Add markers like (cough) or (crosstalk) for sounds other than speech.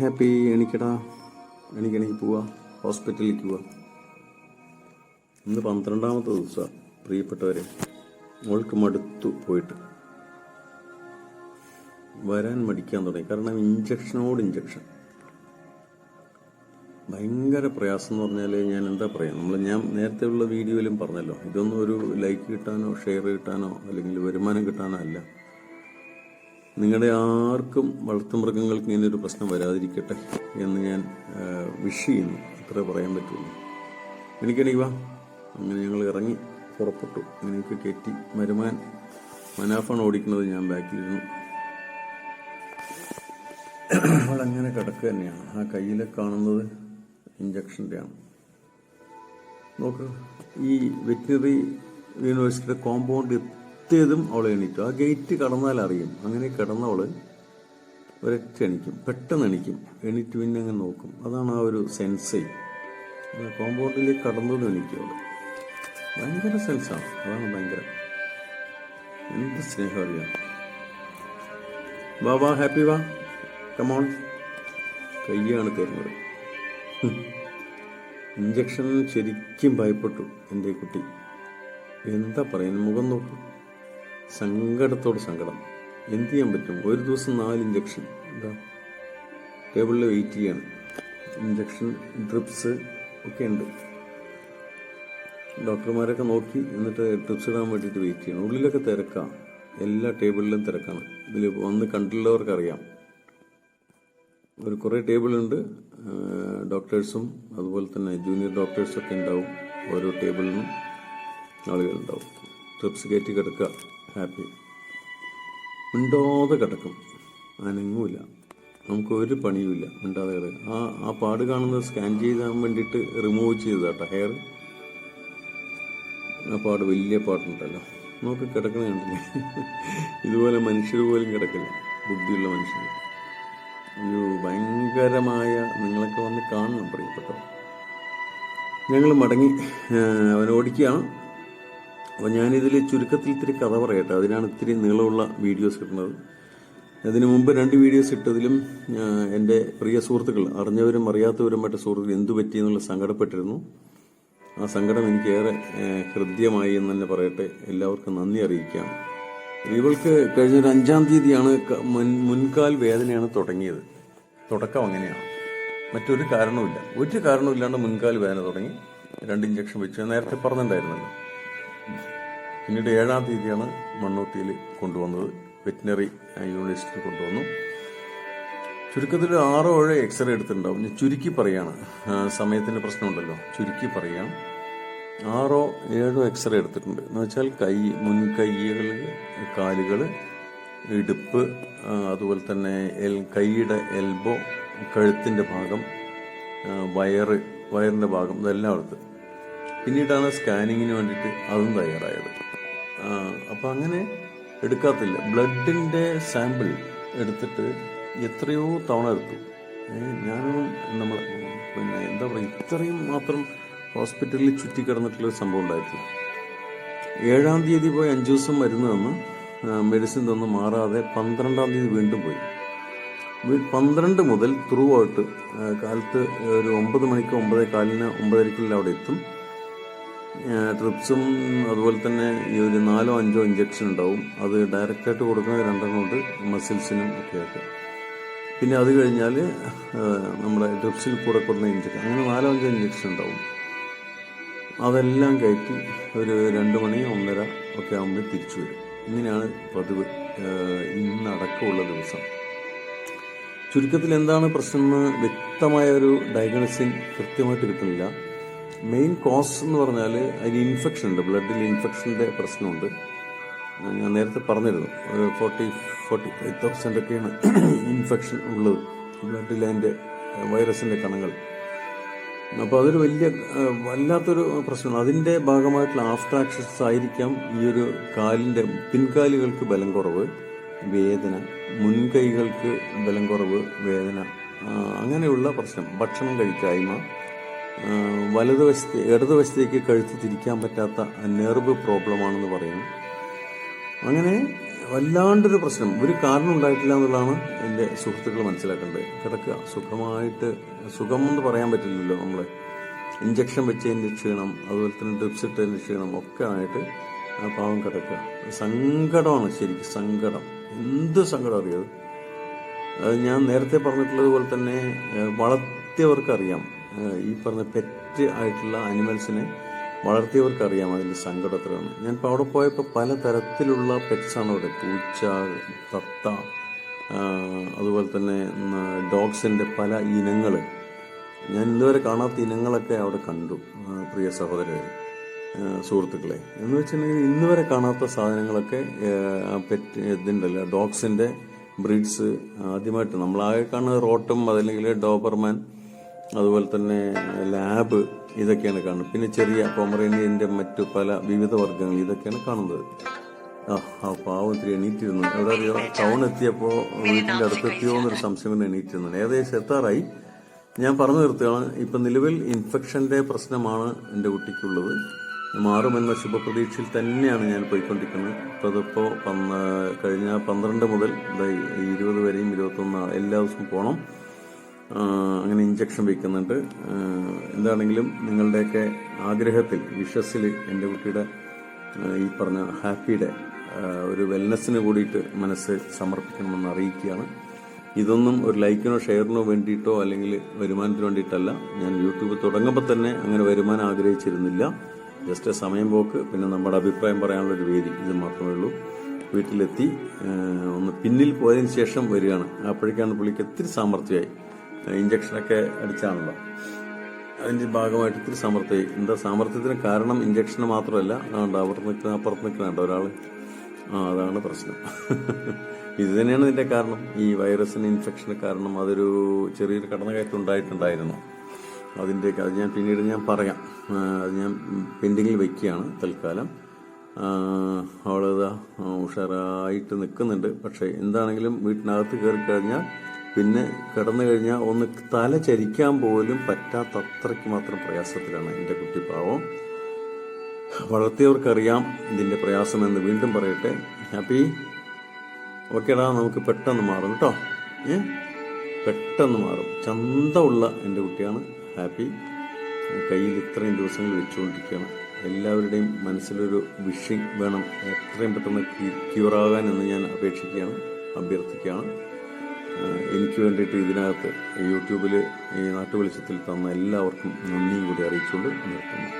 Happy എണിക്കടാ. എണിക്ക് എണിക്ക് പോവാ. ഹോസ്പിറ്റലിലേക്ക് പോവാ. ഇന്ന് പന്ത്രണ്ടാമത്തെ ദിവസമാണ് പ്രിയപ്പെട്ടവരെ. മോൾക്ക് മടുത്തു പോയിട്ട്. വരാൻ മടിക്കാൻ തുടങ്ങി. കാരണം ഇഞ്ചക്ഷനോട് ഇഞ്ചക്ഷൻ. ഭയങ്കര പ്രയാസം എന്ന് പറഞ്ഞാൽ ഞാൻ എന്താ പറയാ? നമ്മൾ ഞാൻ നേരത്തെ ഉള്ള വീഡിയോയിലും പറഞ്ഞല്ലോ. ഇതൊന്നും ഒരു ലൈക്ക് കിട്ടാനോ ഷെയർ കിട്ടാനോ അല്ലെങ്കിൽ വരുമാനം കിട്ടാനോ അല്ല. നിങ്ങളുടെ ആർക്കും വളർത്തുമൃഗങ്ങൾക്ക് ഇങ്ങനെ ഒരു പ്രശ്നം വരാതിരിക്കട്ടെ എന്ന് ഞാൻ വിഷ് ചെയ്യുന്നു. അത്രേ പറയാൻ പറ്റുള്ളൂ. എനിക്കണിവ അങ്ങനെ ഞങ്ങൾ ഇറങ്ങി പുറപ്പെട്ടു. എനിക്ക് കയറ്റി മരുമാൻ മനാഫാണ് ഓടിക്കുന്നത്. ഞാൻ ബാക്കിലിരുന്നു. അങ്ങനെ കിടക്കുക തന്നെയാണ്. ആ കയ്യിലെ കാണുന്നത് ഇഞ്ചക്ഷന്റെ ആണ് നോക്ക് ഈ വെറ്റിനറി യൂണിവേഴ്സിറ്റിയുടെ കോമ്പൗണ്ട് എത്തിയതും അവൾ എണീറ്റു. ആ ഗേറ്റ് കടന്നാൽ അറിയും അങ്ങനെ കിടന്നവൾ ഒരൊറ്റ എണിക്കും. പെട്ടെന്ന് എണിക്കും. എണീറ്റ് പിന്നെ അങ്ങ് നോക്കും. അതാണ് ആ ഒരു സെൻസേ. കോമ്പൗണ്ടിലേക്ക് കടന്നതും എണീക്കും അവൾ. ഭയങ്കര സെൻസാണ് അതാണ് ഭയങ്കര. എന്ത് സ്നേഹം അറിയാം. വാ വാ ഹാപ്പി വാ. കമോൺ കയ്യാണ് തരുന്നത്. ഇഞ്ചക്ഷൻ ശരിക്കും ഭയപ്പെട്ടു എന്റെ കുട്ടി. എന്താ പറയുന്നത് മുഖം നോക്കൂ. സങ്കടത്തോട് സങ്കടം. എന്ത് ചെയ്യാൻ പറ്റും? ഒരു ദിവസം നാല് ഇഞ്ചക്ഷൻ എന്താ? ടേബിളിൽ വെയിറ്റ് ചെയ്യാണ്. ഇഞ്ചക്ഷൻ ഡ്രിപ്സ് ഒക്കെ ഉണ്ട്. ഡോക്ടർമാരൊക്കെ നോക്കി എന്നിട്ട് ഡ്രിപ്സ് ഇടാൻ വേണ്ടിയിട്ട് വെയിറ്റ് ചെയ്യണം. ഉള്ളിലൊക്കെ തിരക്കാം. എല്ലാ ടേബിളിലും തിരക്കാണ്. ഇതിൽ വന്ന് കണ്ടുള്ളവർക്കറിയാം ഒരു കുറേ ടേബിളുണ്ട് ഡോക്ടേഴ്സും അതുപോലെ തന്നെ ജൂനിയർ ഡോക്ടേഴ്സൊക്കെ ഉണ്ടാവും. ഓരോ ടേബിളിനും ആളുകളുണ്ടാവും ട്രിപ്സ് കയറ്റി കിടക്കുക. ഹാപ്പി. മിണ്ടാതെ കിടക്കും. അനങ്ങൂല നമുക്ക് ഒരു പണിയുമില്ല. മിണ്ടാതെ കിടക്കും. ആ ആ പാട് കാണുന്നത് സ്കാൻ ചെയ്താൻ വേണ്ടിയിട്ട് റിമൂവ് ചെയ്തതാട്ടോ ഹെയർ ആ പാട് വലിയ പാട്ടുണ്ടല്ലോ നമുക്ക് കിടക്കുന്ന കണ്ടില്ലേ? ഇതുപോലെ മനുഷ്യർ പോലും കിടക്കില്ല. ബുദ്ധിയുള്ള മനുഷ്യർ. ഒരു ഭയങ്കരമായ നിങ്ങളൊക്കെ വന്ന് കാണണം പ്രിയപ്പെട്ടവർ. ഞങ്ങൾ മടങ്ങി അവൻ ഓടിക്കുകയാണ് അപ്പോൾ ഞാനിതിൽ ചുരുക്കത്തിൽ ഇത്തിരി കഥ പറയട്ടെ. അതിനാണ് ഇത്തിരി നീളമുള്ള വീഡിയോസ് കിട്ടുന്നത്. അതിനു മുമ്പ് രണ്ട് വീഡിയോസ് ഇട്ടതിലും എന്റെ പ്രിയ സുഹൃത്തുക്കൾ അറിഞ്ഞവരും അറിയാത്തവരുമായിട്ട് സുഹൃത്തുക്കൾ എന്തു പറ്റിയെന്നുള്ള സങ്കടപ്പെട്ടിരുന്നു. ആ സങ്കടം എനിക്കേറെ ഹൃദ്യമായി എന്ന് തന്നെ പറയട്ടെ. എല്ലാവർക്കും നന്ദി അറിയിക്കാം. ഇവൾക്ക് കഴിഞ്ഞ ഒരു അഞ്ചാം തീയതിയാണ് മുൻകാൽ വേദനയാണ് തുടങ്ങിയത്. തുടക്കം അങ്ങനെയാണ്. മറ്റൊരു കാരണവുമില്ല. ഒരു കാരണവുമില്ലാണ്ട് മുൻകാൽ വേദന തുടങ്ങി. രണ്ട് ഇഞ്ചക്ഷൻ വെച്ചു. നേരത്തെ പറഞ്ഞിട്ടുണ്ടായിരുന്നല്ലോ. പിന്നീട് ഏഴാം തീയതിയാണ് മണ്ണൂത്തിയിൽ കൊണ്ടുവന്നത്. വെറ്റിനറി യൂണിവേഴ്സിറ്റിയിൽ കൊണ്ടുവന്നു. ചുരുക്കത്തിൽ ആറോ ഏഴോ എക്സ്റേ എടുത്തിട്ടുണ്ടാവും. ഞാൻ ചുരുക്കി പറയാണ്. സമയത്തിന്റെ പ്രശ്നമുണ്ടല്ലോ. ചുരുക്കി പറയാം ആറോ ഏഴോ എക്സ്റേ എടുത്തിട്ടുണ്ട്. എന്ന് വെച്ചാൽ കൈ മുൻകൈകൾ കാലുകൾ ഇടുപ്പ് അതുപോലെ തന്നെ എൽ കൈയുടെ എൽബോ കഴുത്തിന്റെ ഭാഗം വയറ് വയറിന്റെ ഭാഗം ഇതെല്ലാം എടുത്ത്. പിന്നീടാണ് സ്കാനിങ്ങിന് വേണ്ടിയിട്ട് അതും തയ്യാറായത്. അപ്പം അങ്ങനെ എടുക്കാത്തില്ല. ബ്ലഡിന്റെ സാമ്പിൾ എടുത്തിട്ട് എത്രയോ തവണ എടുത്തു. ഞാനും നമ്മൾ പിന്നെ എന്താ പറയുക ഇത്രയും മാത്രം ഹോസ്പിറ്റലിൽ ചുറ്റി കിടന്നിട്ടുള്ളൊരു സംഭവം ഉണ്ടായിട്ടില്ല. ഏഴാം തീയതി പോയി അഞ്ചു ദിവസം മരുന്ന് തന്ന് മെഡിസിൻ തന്ന്. മാറാതെ പന്ത്രണ്ടാം തീയതി വീണ്ടും പോയി. പന്ത്രണ്ട് മുതൽ ത്രൂ ഔട്ട് കാലത്ത് ഒരു ഒമ്പത് മണിക്ക് ഒമ്പതേ കാലിന് ഒമ്പതരക്കുള്ളിൽ അവിടെ എത്തും. ട്രിപ്സും അതുപോലെ തന്നെ ഈ ഒരു നാലോ അഞ്ചോ ഇഞ്ചക്ഷൻ ഉണ്ടാവും. അത് ഡയറക്റ്റായിട്ട് കൊടുക്കുന്ന രണ്ടെണ്ണം ഉണ്ട് മസിൽസിനും ഒക്കെ ആയിട്ട്. പിന്നെ അത് കഴിഞ്ഞാൽ നമ്മുടെ ഡ്രിപ്സിൽ കൂടെ കൊടുക്കുന്ന ഇഞ്ചക്ഷൻ അങ്ങനെ നാലോ അഞ്ചോ ഇഞ്ചക്ഷൻ ഉണ്ടാവും. അതെല്ലാം കയറ്റി ഒരു രണ്ട് മണി ഒന്നര ഒക്കെ ആകുമ്പോൾ തിരിച്ചു വരും. ഇങ്ങനെയാണ് പതിവ് ഇന്നടക്കമുള്ള ദിവസം. ചുരുക്കത്തിൽ എന്താണ് പ്രശ്നം എന്ന് വ്യക്തമായ ഒരു ഡയഗ്നോസിങ് കൃത്യമായിട്ട് കിട്ടുന്നില്ല. മെയിൻ കോസ് എന്ന് പറഞ്ഞാൽ അതിന് ഇൻഫെക്ഷൻ ഉണ്ട്. ബ്ലഡിൽ ഇൻഫെക്ഷന്റെ പ്രശ്നമുണ്ട്. ഞാൻ നേരത്തെ പറഞ്ഞിരുന്നു. ഒരു ഫോർട്ടി ഫോർട്ടി ഫൈവ് തൗസൻഡ് ഒക്കെയാണ് ഇൻഫെക്ഷൻ ഉള്ളത്. ബ്ലഡിൽ അതിന്റെ വൈറസിന്റെ കണങ്ങൾ. അപ്പോൾ അതൊരു വലിയ വല്ലാത്തൊരു പ്രശ്നമാണ്. അതിന്റെ ഭാഗമായിട്ടുള്ള ആഫ്റ്റർ ആക്ഷൻസ് ആയിരിക്കാം ഈ ഒരു കാലിന്റെ പിൻകാലുകൾക്ക് ബലം കുറവ് വേദന മുൻകൈകൾക്ക് ബലം കുറവ് വേദന അങ്ങനെയുള്ള പ്രശ്നം. ഭക്ഷണം കഴിക്കായ്മ വലതുവശത്ത് ഇടതുവശത്തേക്ക് കഴുത്ത് തിരിക്കാൻ പറ്റാത്ത നെർവ് പ്രോബ്ലമാണെന്ന് പറയുന്നു അങ്ങനെ വല്ലാണ്ടൊരു പ്രശ്നം. ഒരു കാരണം ഉണ്ടായിട്ടില്ല എന്നുള്ളതാണ് എന്റെ സുഹൃത്തുക്കൾ മനസ്സിലാക്കേണ്ടത്. കിടക്കുക. സുഖമായിട്ട് സുഖം എന്ന് പറയാൻ പറ്റില്ലല്ലോ നമ്മൾ ഇഞ്ചക്ഷൻ വെച്ചതിന്റെ ക്ഷീണം അതുപോലെ തന്നെ ഡ്രിപ്സ് ഇട്ടതിന്റെ ക്ഷീണം ഒക്കെ ആയിട്ട് ആ പാവം കിടക്കുക. സങ്കടമാണ് ശരിക്കും സങ്കടം. എന്ത് സങ്കടം അറിയത് ഞാൻ നേരത്തെ പറഞ്ഞിട്ടുള്ളതുപോലെ തന്നെ വളർത്തിയവർക്കറിയാം. ഈ പറഞ്ഞ പെറ്റ് ആയിട്ടുള്ള അനിമൽസിനെ വളർത്തിയവർക്കറിയാം അതിന്റെ സങ്കടം എത്രയാണ് ഞാൻ ഇപ്പോൾ അവിടെ പോയപ്പോൾ പല തരത്തിലുള്ള പെറ്റ്സാണ് അവിടെ. പൂച്ച തത്ത അതുപോലെ തന്നെ ഡോഗ്സിന്റെ പല ഇനങ്ങൾ ഞാൻ ഇതുവരെ കാണാത്ത ഇനങ്ങളൊക്കെ അവിടെ കണ്ടു പ്രിയ സഹോദരരെ ആഹ്, സുഹൃത്തുക്കളെ. എന്ന് വെച്ചിട്ടുണ്ടെങ്കിൽ ഇന്ന് വരെ കാണാത്ത സാധനങ്ങളൊക്കെ പെറ്റ് ഇതുണ്ടല്ലോ ഡോഗ്സിന്റെ ബ്രീഡ്സ് ആദ്യമായിട്ട്. നമ്മളാകെ കാണുന്നത് റോട്ടും അതല്ലെങ്കിൽ ഡോബർമാൻ അതുപോലെ തന്നെ ലാബ് ഇതൊക്കെയാണ് കാണുന്നത്. പിന്നെ ചെറിയ പൊമറേനിയന്റെ മറ്റു പല വിവിധ വർഗങ്ങൾ ഇതൊക്കെയാണ് കാണുന്നത്. ആ ആ പാവം ഇത്തിരി എണീറ്റിരുന്നു. എവിടെ അറിയോ? ടൗൺ എത്തിയപ്പോൾ വീട്ടിന്റെ അടുത്തെത്തിയോ എന്നൊരു സംശയം എണീറ്റിരുന്നു. ഏകദേശം എത്താറായി. ഞാൻ പറഞ്ഞു നിർത്തുകയാണ്. ഇപ്പം നിലവിൽ ഇൻഫെക്ഷന്റെ പ്രശ്നമാണ് എന്റെ കുട്ടിക്കുള്ളത്. മാറുമെന്ന ശുഭപ്രതീക്ഷയിൽ തന്നെയാണ് ഞാൻ പോയിക്കൊണ്ടിരിക്കുന്നത്. ഇപ്പൊ അതിപ്പോൾ പന്ന കഴിഞ്ഞ പന്ത്രണ്ട് മുതൽ ഇരുപത് വരെയും ഇരുപത്തൊന്ന് എല്ലാ ദിവസവും പോകണം അങ്ങനെ ഇഞ്ചക്ഷൻ വയ്ക്കുന്നുണ്ട് എന്താണെങ്കിലും നിങ്ങളുടെയൊക്കെ ആഗ്രഹത്തിൽ വിഷസിൽ എന്റെ കുട്ടിയുടെ ഈ പറഞ്ഞ ഹാപ്പിയുടെ ഒരു വെൽനെസ്സിന് കൂടിയിട്ട് മനസ്സ് സമർപ്പിക്കണമെന്ന് അറിയിക്കുകയാണ്. ഇതൊന്നും ഒരു ലൈക്കിനോ ഷെയറിനോ വേണ്ടിയിട്ടോ അല്ലെങ്കിൽ വരുമാനത്തിന് വേണ്ടിയിട്ടല്ല. ഞാൻ യൂട്യൂബ് തുടങ്ങുമ്പോൾ തന്നെ അങ്ങനെ വരുമാനം ആഗ്രഹിച്ചിരുന്നില്ല. ജസ്റ്റ് സമയം പോക്ക്. പിന്നെ നമ്മുടെ അഭിപ്രായം പറയാനുള്ളൊരു വേദി ഇത് മാത്രമേ ഉള്ളൂ. വീട്ടിലെത്തി ഒന്ന് പിന്നിൽ പോയതിന് ശേഷം വരികയാണ്. അപ്പോഴേക്കാണ് പുള്ളിക്ക് ഒത്തിരി സാമർഥ്യമായി. ഇഞ്ചക്ഷനൊക്കെ അടിച്ചാണല്ലോ. അതിന്റെ ഭാഗമായിട്ട് ഇത്തിരി സാമർത്ഥ്യമായി എന്താ സാമർത്ഥ്യത്തിന് കാരണം ഇഞ്ചക്ഷന് മാത്രമല്ല അതുകൊണ്ട് അവിടെ നിൽക്കുന്ന അപ്പുറത്ത് നിൽക്കുന്നുണ്ട് ഒരാൾ ആ അതാണ് പ്രശ്നം. (laughs) ഇത് തന്നെയാണ് ഇതിന്റെ കാരണം. ഈ വൈറസിന് ഇൻഫെക്ഷന് കാരണം അതൊരു ചെറിയൊരു കടന്നുകയറ്റം ഉണ്ടായിട്ടുണ്ടായിരുന്നു. അതിന്റെ അത് ഞാൻ പിന്നീട് ഞാൻ പറയാം. അത് ഞാൻ പെൻഡിങ്ങിൽ വെക്കുകയാണ് തൽക്കാലം. അവളിതാ ഉഷാറായിട്ട് നിൽക്കുന്നുണ്ട്. പക്ഷേ എന്താണെങ്കിലും വീട്ടിനകത്ത് കയറി കഴിഞ്ഞാൽ പിന്നെ കിടന്നു കഴിഞ്ഞാൽ ഒന്ന് തല ചരിക്കാൻ പോലും പറ്റാത്ത അത്രയ്ക്ക് മാത്രം പ്രയാസത്തിലാണ് എന്റെ കുട്ടി പാവം. വളർത്തിയവർക്കറിയാം ഇതിന്റെ പ്രയാസമെന്ന് വീണ്ടും പറയട്ടെ. ഹാപ്പി? ഓക്കേടാ നമുക്ക് പെട്ടെന്ന് മാറും കേട്ടോ. ഏ? പെട്ടെന്ന് മാറും. ചന്തമുള്ള എന്റെ കുട്ടിയാണ്. ഹാപ്പി. കയ്യിൽ ഇത്രയും ദിവസങ്ങൾ വെച്ചുകൊണ്ടിരിക്കുകയാണ്. എല്ലാവരുടെയും മനസ്സിലൊരു വിഷിങ് വേണം. എത്രയും പെട്ടെന്ന് ക്യൂറാകാൻ എന്ന് ഞാൻ അപേക്ഷിക്കുകയാണ് അഭ്യർത്ഥിക്കുകയാണ്. എനിക്ക് വേണ്ടിയിട്ട് ഇതിനകത്ത് യൂട്യൂബിൽ ഈ നാട്ടുവെളിച്ചത്തിൽ തന്ന എല്ലാവർക്കും നന്ദിയും കൂടി അറിയിച്ചുകൊണ്ട് നിർത്തുന്നു.